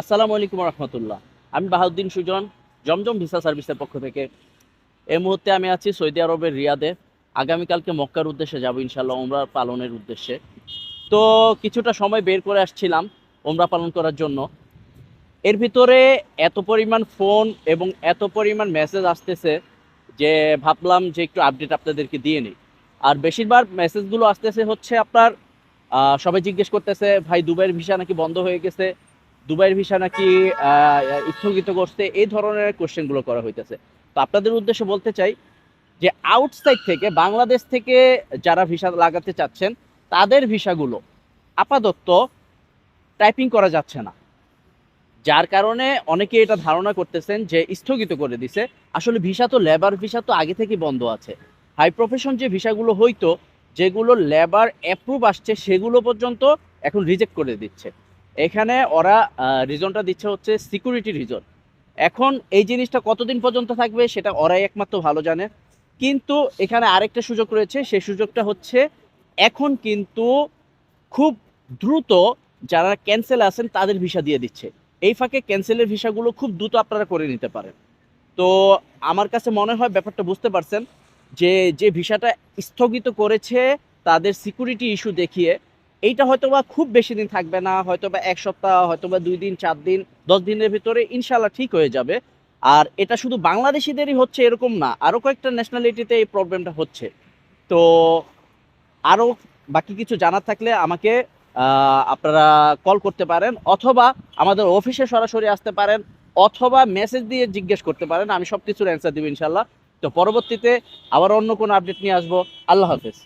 আসসালামু আলাইকুম রহমতুল্লাহ। আমি বাহাউদ্দিন সুজন, জমজম ভিসা সার্ভিসের পক্ষ থেকে। এই মুহূর্তে আমি আছি সৌদি আরবের রিয়াদে। আগামীকালকে মক্কার উদ্দেশ্যে যাব ইনশাল্লাহ ওমরা পালনের উদ্দেশ্যে। তো কিছুটা সময় বের করে আসছিলাম ওমরা পালন করার জন্য। এর ভিতরে এত পরিমাণ ফোন এবং এত পরিমাণ মেসেজ আসতেছে যে ভাবলাম যে একটু আপডেট আপনাদেরকে দিয়ে নিই। আর বেশিরভাগ মেসেজগুলো আসতেছে হচ্ছে আপনার সবাই জিজ্ঞেস করতেছে, ভাই, দুবাইয়ের ভিসা নাকি বন্ধ হয়ে গেছে? দুবাইয়ের ভিসা নাকি স্থগিত করছে, এই ধরনের কোশ্চেনগুলো করা হইতেছে। তো আপনাদের উদ্দেশ্যে বলতে চাই যে আউটসাইড থেকে, বাংলাদেশ থেকে যারা ভিসা লাগাতে চাচ্ছেন, তাদের ভিসাগুলো আপাতত টাইপিং করা যাচ্ছে না। যার কারণে অনেকে এটা ধারণা করতেছেন যে, স্থগিত করে দিছে। আসলে ভিসা তো লেবার ভিসা তো আগে থেকে বন্ধ আছে। হাই প্রফেশন যে ভিসাগুলো হইতো, যেগুলো লেবার অ্যাপ্রুভ আসছে, সেগুলো পর্যন্ত এখন রিজেক্ট করে দিচ্ছে। এখানে ওরা রিজনটা দিচ্ছে হচ্ছে সিকিউরিটি রিজন এখন এই জিনিসটা কতদিন পর্যন্ত থাকবে সেটা ওরাই একমাত্র ভালো জানে। কিন্তু এখানে আরেকটা সুযোগ রয়েছে, সেই সুযোগটা হচ্ছে এখন কিন্তু খুব দ্রুত যারা ক্যান্সেল আছেন তাদের ভিসা দিয়ে দিচ্ছে। এই ফাঁকে ক্যান্সেলের ভিসাগুলো খুব দ্রুত আপনারা করে নিতে পারেন। তো আমার কাছে মনে হয় ব্যাপারটা বুঝতে পারছেন যে যে ভিসাটা স্থগিত করেছে তাদের সিকিউরিটি ইস্যু দেখিয়ে এইটা হয়তো বা খুব বেশি দিন থাকবে না হয়তো বা এক সপ্তাহ হয়তো বা দুই দিন, চার দিন, দশ দিনের ভিতরে ইনশাল্লাহ ঠিক হয়ে যাবে। আর এটা শুধু বাংলাদেশিদেরই হচ্ছে এরকম না আরও কয়েকটা ন্যাশনালিটিতে এই প্রবলেমটা হচ্ছে। তো আরও বাকি কিছু জানার থাকলে আমাকে আপনারা কল করতে পারেন অথবা আমাদের অফিসে সরাসরি আসতে পারেন অথবা মেসেজ দিয়ে জিজ্ঞেস করতে পারেন, আমি সব কিছুর অ্যান্সার দিব ইনশাল্লাহ তো পরবর্তীতে আবার অন্য কোনো আপডেট নিয়ে আসব। আল্লাহ হাফেজ।